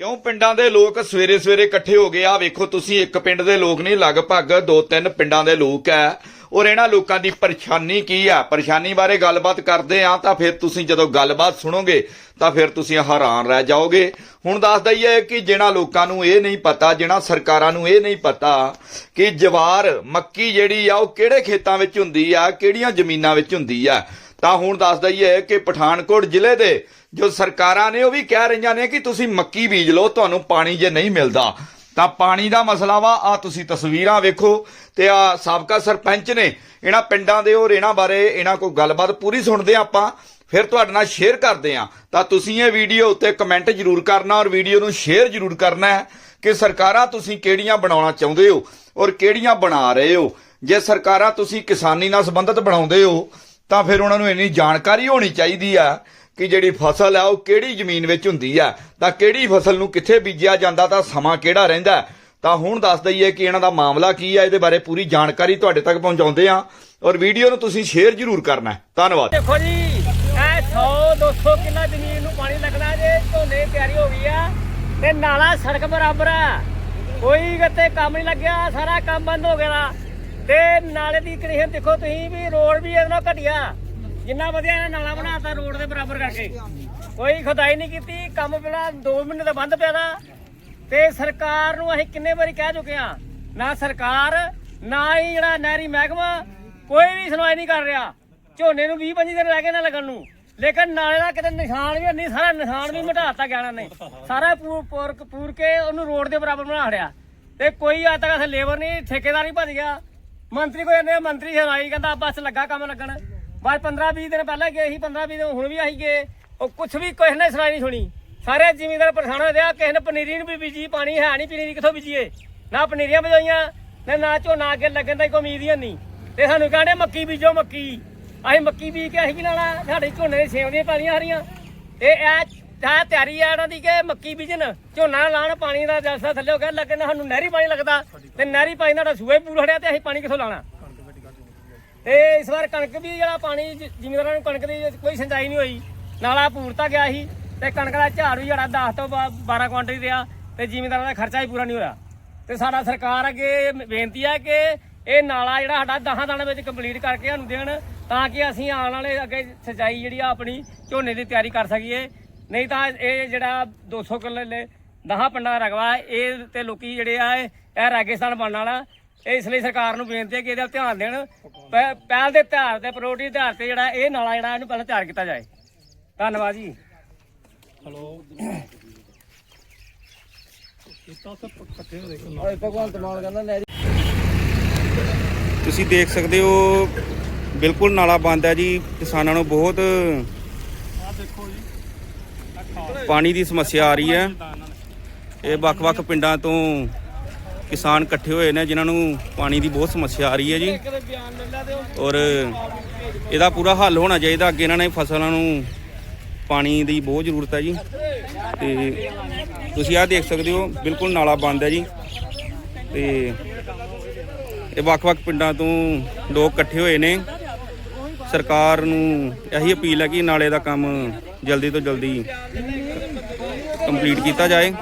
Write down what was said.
ਕਿਉਂ ਪਿੰਡਾਂ ਦੇ ਲੋਕ ਸਵੇਰੇ ਸਵੇਰੇ ਇਕੱਠੇ ਹੋ ਗਏ? ਆ ਵੇਖੋ, ਤੁਸੀਂ ਇੱਕ ਪਿੰਡ ਦੇ ਲੋਕ ਨਹੀਂ, ਲਗਭਗ ਦੋ ਤਿੰਨ ਪਿੰਡਾਂ ਦੇ ਲੋਕ ਐ। ਔਰ ਇਹਨਾਂ ਲੋਕਾਂ ਦੀ ਪਰੇਸ਼ਾਨੀ ਕੀ ਆ? ਪਰੇਸ਼ਾਨੀ ਬਾਰੇ ਗੱਲਬਾਤ ਕਰਦੇ ਆ ਤਾਂ ਫਿਰ ਤੁਸੀਂ ਜਦੋਂ ਗੱਲਬਾਤ ਸੁਣੋਗੇ ਤਾਂ ਫਿਰ ਤੁਸੀਂ ਹੈਰਾਨ ਰਹਿ ਜਾਓਗੇ। ਹੁਣ ਦੱਸ ਦਈਏ ਕਿ ਜਿਹਨਾਂ ਲੋਕਾਂ ਨੂੰ ਇਹ ਨਹੀਂ ਪਤਾ ਜਿਹਨਾਂ ਸਰਕਾਰਾਂ ਨੂੰ ਇਹ ਨਹੀਂ ਪਤਾ ਕਿ ਜਵਾਰ, ਮੱਕੀ ਜਿਹੜੀ ਆ, ਉਹ ਕਿਹੜੇ ਖੇਤਾਂ ਵਿੱਚ ਹੁੰਦੀ ਆ, ਕਿਹੜੀਆਂ ਜ਼ਮੀਨਾਂ ਵਿੱਚ ਹੁੰਦੀ ਆ? ਤਾਂ ਹੁਣ ਦੱਸ ਦਈਏ ਕਿ ਪਠਾਨਕੋਟ ਜ਼ਿਲ੍ਹੇ ਦੇ ਜੋ ਸਰਕਾਰਾਂ ਨੇ ਉਹ ਵੀ ਕਹਿ ਰਹੀਆਂ ਨੇ ਕਿ ਤੁਸੀਂ ਮੱਕੀ ਬੀਜ ਲਓ, ਤੁਹਾਨੂੰ ਪਾਣੀ ਜੇ ਨਹੀਂ ਮਿਲਦਾ। ਤਾਂ ਪਾਣੀ ਦਾ ਮਸਲਾ ਵਾ ਆ ਤੁਸੀਂ ਤਸਵੀਰਾਂ ਵੇਖੋ ਤੇ ਆ ਸਾਬਕਾ ਸਰਪੰਚ ਨੇ ਇਹਨਾਂ ਪਿੰਡਾਂ ਦੇ ਔਰ ਇਹਨਾਂ ਬਾਰੇ ਇਹਨਾਂ ਕੋਲ ਗੱਲਬਾਤ ਪੂਰੀ ਸੁਣਦੇ ਹਾਂ ਆਪਾਂ, ਫਿਰ ਤੁਹਾਡੇ ਨਾਲ ਸ਼ੇਅਰ ਕਰਦੇ ਹਾਂ। ਤਾਂ ਤੁਸੀਂ ਇਹ ਵੀਡੀਓ ਉੱਤੇ ਕਮੈਂਟ ਜ਼ਰੂਰ ਕਰਨਾ ਔਰ ਵੀਡੀਓ ਨੂੰ ਸ਼ੇਅਰ ਜ਼ਰੂਰ ਕਰਨਾ ਹੈ ਕਿ ਸਰਕਾਰਾਂ ਤੁਸੀਂ ਕਿਹੜੀਆਂ ਬਣਾਉਣਾ ਚਾਹੁੰਦੇ ਹੋ ਔਰ ਕਿਹੜੀਆਂ ਬਣਾ ਰਹੇ ਹੋ। ਜੇ ਸਰਕਾਰਾਂ ਤੁਸੀਂ ਕਿਸਾਨੀ ਨਾਲ ਸੰਬੰਧਿਤ ਬਣਾਉਂਦੇ ਹੋ ਤਾਂ ਫਿਰ ਉਹਨਾਂ ਨੂੰ ਇੰਨੀ ਜਾਣਕਾਰੀ ਹੋਣੀ ਚਾਹੀਦੀ ਆ ਕਿ ਜਿਹੜੀ ਫਸਲ ਆ ਉਹ ਕਿਹੜੀ ਜ਼ਮੀਨ ਵਿੱਚ ਹੁੰਦੀ ਆ। ਤਾਂ ਕਿਹੜੀ ਫਸਲ ਨੂੰ ਕਿੱਥੇ ਬੀਜਿਆ ਜਾਂਦਾ, ਤਾਂ ਸਮਾਂ ਕਿਹੜਾ ਰਹਿੰਦਾ ਤਾਂ ਹੁਣ ਦੱਸ ਦਈਏ ਕਿ ਇਹਨਾਂ ਦਾ ਮਾਮਲਾ ਕੀ ਆ, ਇਹਦੇ ਬਾਰੇ ਪੂਰੀ ਜਾਣਕਾਰੀ ਤੁਹਾਡੇ ਤੱਕ ਪਹੁੰਚਾਉਂਦੇ ਆ ਔਰ ਵੀਡੀਓ ਨੂੰ ਤੁਸੀਂ ਸ਼ੇਅਰ ਜ਼ਰੂਰ ਕਰਨਾ ਹੈ। ਧੰਨਵਾਦ। ਦੇਖੋ ਜੀ, ਇਹ 100 200 ਕਿੱਲਾ ਜ਼ਮੀਨ ਨੂੰ ਪਾਣੀ ਲੱਗਣਾ ਜੇ, ਝੋਨੇ ਤਿਆਰੀ ਹੋ ਗਈ ਆ ਤੇ ਨਾਲਾ ਸੜਕ ਬਰਾਬਰ ਆ। ਕੋਈ ਕਿਤੇ ਕੰਮ ਨਹੀਂ ਲੱਗਿਆ, ਸਾਰਾ ਕੰਮ ਬੰਦ ਹੋ ਗਿਆ। ਤੇ ਨਾਲੇ ਦੀ ਕੰਡੀਸ਼ਨ ਦੇਖੋ ਤੁਸੀਂ ਵੀ ਰੋਡ ਵੀ ਇਹਦੇ ਨਾਲ ਘਟਿਆ। ਜਿੰਨਾ ਵਧੀਆ ਇਹ ਨਾਲਾ ਬਣਾਤਾ ਰੋਡ ਦੇ ਬਰਾਬਰ ਕਰਕੇ। ਕੋਈ ਖੁਦਾਈ ਨਹੀਂ ਕੀਤੀ, ਕੰਮ ਪਹਿਲਾਂ 2 ਮਹੀਨੇ ਦਾ ਬੰਦ ਪਿਆ ਦਾ। ਤੇ ਸਰਕਾਰ ਨੂੰ ਅਸੀਂ ਕਿੰਨੇ ਵਾਰੀ ਕਹਿ ਚੁੱਕੇ ਆ ਨਾ ਸਰਕਾਰ, ਨਾ ਹੀ ਜਿਹੜਾ ਨਹਿਰੀ ਮਹਿਕਮਾ, ਕੋਈ ਵੀ ਸੁਣਵਾਈ ਨਹੀਂ ਕਰ ਰਿਹਾ। ਝੋਨੇ ਨੂੰ 20 25 ਦਿਨ ਰਹਿ ਗਏ ਨਾ ਲੱਗਣ ਨੂੰ। ਲੇਕਿਨ ਨਾਲੇ ਦਾ ਕਿਤੇ ਨਿਸ਼ਾਨ ਵੀ ਨਹੀਂ, ਸਾਰਾ ਨਿਸ਼ਾਨ ਵੀ ਮਿਟਾਤਾ ਗਿਆ ਨੇ। ਸਾਰਾ ਪੂਰ ਪੂਰ ਪੂਰ ਕੇ ਉਹਨੂੰ ਰੋਡ ਦੇ ਬਰਾਬਰ ਬਣਾ ਹੜਿਆ ਤੇ ਕੋਈ ਅੱਜ ਤੱਕ ਅਸੇ ਲੇਬਰ ਨਹੀਂ, ਠੇਕੇਦਾਰ ਨਹੀਂ ਭੱਜ ਗਿਆ। ਮੰਤਰੀ ਕੋਈ ਨੇ ਮੰਤਰੀ ਸੁਣਾਈ ਕਹਿੰਦਾ ਬਸ ਲੱਗਾ ਕੰਮ ਲੱਗਣ। ਬਸ 15 20 ਦਿਨ ਪਹਿਲਾਂ ਗਏ ਸੀ 15 20 ਦਿਨ ਹੁਣ ਵੀ ਆਹੀ ਗਏ। ਉਹ ਕੁਛ ਵੀ ਕਿਸੇ ਨੇ ਸੁਣਾਈ ਨਹੀਂ ਸੁਣੀ। ਸਾਰੇ ਜ਼ਿਮੀਂਦਾਰ ਪਰੇਸ਼ਾਨ ਹੋਏ ਆ, ਕਿਸੇ ਨੇ ਪਨੀਰੀ ਨੂੰ ਵੀ ਬੀਜੀ, ਪਾਣੀ ਹੈ ਨਹੀਂ ਪਨੀਰੀ ਕਿੱਥੋਂ ਬੀਜੀਏ? ਨਾ ਪਨੀਰੀਆਂ ਬਜਾਈਆਂ ਤੇ ਨਾ ਝੋਨਾ ਅੱਗੇ ਲੱਗਣ ਦਾ ਕੋਈ ਉਮੀਦ ਹੀ ਨਹੀਂ ਤੇ ਸਾਨੂੰ ਕਹਿੰਦੇ ਮੱਕੀ ਬੀਜੋ ਮੱਕੀ। ਅਸੀਂ ਮੱਕੀ ਬੀਜ ਕੇ ਅਸੀਂ ਕੀ ਲੈਣਾ? ਸਾਡੇ ਝੋਨੇ ਦੇ ਸੇਵ ਦੀਆਂ ਪਾਲੀਆਂ ਹਰੀਆਂ। ਤੇ ਇਹ ਤਾਂ ਤਿਆਰੀ ਆ ਇਹਨਾਂ ਦੀ ਕਿ ਮੱਕੀ ਬੀਜਣ, ਝੋਨਾ ਲਾਣ ਪਾਣੀ ਦਾ ਜਲਸਾ ਥੱਲੇ ਹੋ ਗਿਆ, ਲੱਗਣ ਸਾਨੂੰ ਨਹਿਰੀ ਪਾਣੀ ਲੱਗਦਾ, ਤੇ ਨਹਿਰੀ ਪਾਣੀ ਦਾ ਸਾਡਾ ਸੂਏ ਪੂਲ ਹੜਿਆ ਤੇ ਅਸੀਂ ਪਾਣੀ ਕਿੱਥੋਂ ਲਾਣਾ ਤੇ ਇਸ ਵਾਰ ਕਣਕ ਵੀ ਜਿਹੜਾ ਪਾਣੀ ਜ- ਜ਼ਿਮੀਂਦਾਰਾਂ ਨੂੰ ਕਣਕ ਦੀ ਕੋਈ ਸਿੰਚਾਈ ਨਹੀਂ ਹੋਈ, ਨਾਲਾ ਪੂਰਤਾ ਗਿਆ ਸੀ, ਤੇ ਕਣਕ ਦਾ ਝਾੜ ਵੀ ਜਿਹੜਾ 10 ਤੋਂ ਬਾ- 12 ਕੁਇੰਟਲ ਹੀ ਰਿਹਾ, ਤੇ ਜ਼ਿਮੀਂਦਾਰਾਂ ਦਾ ਖਰਚਾ ਹੀ ਪੂਰਾ ਨਹੀਂ ਹੋਇਆ। ਤੇ ਸਾਡਾ ਸਰਕਾਰ ਅੱਗੇ ਬੇਨਤੀ ਹੈ ਕਿ ਇਹ ਨਾਲਾ ਜਿਹੜਾ ਸਾਡਾ 10 ਦਾਣੇ ਵਿੱਚ ਕੰਪਲੀਟ ਕਰਕੇ ਸਾਨੂੰ ਦੇਣ, ਤਾਂ ਕਿ ਅਸੀਂ ਆਉਣ ਵਾਲੇ ਅੱਗੇ ਸਿੰਚਾਈ ਜਿਹੜੀ ਆ ਆਪਣੀ ਝੋਨੇ ਦੀ ਤਿਆਰੀ ਕਰ ਸਕੀਏ। ਨਹੀਂ ਤਾਂ ਇਹ ਜਿਹੜਾ 200 ਕਿੱਲੇ 10 ਪਿੰਡਾਂ ਦਾ ਰਕਬਾ ਇਹ ਤੇ ਲੋਕੀ ਜਿਹੜੇ ਆ ਇਹ ਰੇਗਿਸਤਾਨ ਬਣਨ ਵਾਲਾ। ਇਹ ਇਸ ਲਈ ਸਰਕਾਰ ਨੂੰ ਬੇਨਤੀ ਹੈ ਕਿ ਇਹਦਾ ਧਿਆਨ ਦੇਣ। ਪਹਿ- ਪਹਿਲ ਦੇ ਧਿਆਨ ਤੇ ਪ੍ਰਾਇੋਰਟੀ ਦੇ ਆਧਾਰ ਤੇ ਜਿਹੜਾ ਇਹ ਨਾਲਾ ਜਿਹੜਾ ਇਹਨੂੰ ਪਹਿਲਾਂ ਤਿਆਰ ਕੀਤਾ ਜਾਏ। ਧੰਨਵਾਦ ਜੀ। ਤੁਸੀਂ ਦੇਖ ਸਕਦੇ ਹੋ ਬਿਲਕੁਲ ਨਾਲਾ ਬੰਦ ਹੈ ਜੀ। ਕਿਸਾਨਾਂ ਨੂੰ ਬਹੁਤ ਪਾਣੀ ਦੀ ਸਮੱਸਿਆ ਆ ਰਹੀ ਹੈ। ਇਹ ਵੱਖ-ਵੱਖ ਪਿੰਡਾਂ ਤੋਂ ਕਿਸਾਨ ਇਕੱਠੇ ਹੋਏ ਨੇ, ਜਿਨ੍ਹਾਂ ਨੂੰ ਪਾਣੀ ਦੀ ਬਹੁਤ ਸਮੱਸਿਆ ਆ ਰਹੀ ਹੈ ਜੀ। ਔਰ ਇਹਦਾ ਪੂਰਾ ਹੱਲ ਹੋਣਾ ਚਾਹੀਦਾ, ਅੱਗੇ ਇਹਨਾਂ ਨੇ ਫਸਲਾਂ ਨੂੰ ਪਾਣੀ ਦੀ ਬਹੁਤ ਜ਼ਰੂਰਤ ਹੈ ਜੀ। ਤੇ ਤੁਸੀਂ ਆਹ ਦੇਖ ਸਕਦੇ ਹੋ, ਬਿਲਕੁਲ ਨਾਲਾ ਬੰਦ ਹੈ ਜੀ। ਤੇ ਇਹ ਵੱਖ-ਵੱਖ ਪਿੰਡਾਂ ਤੋਂ ਲੋਕ ਇਕੱਠੇ ਹੋਏ ਨੇ। ਸਰਕਾਰ ਨੂੰ ਇਹੀ ਅਪੀਲ ਹੈ ਕਿ ਨਾਲੇ ਦਾ ਕੰਮ ਜਲਦੀ ਤੋਂ ਜਲਦੀ ਕੰਪਲੀਟ ਕੀਤਾ ਜਾਏ।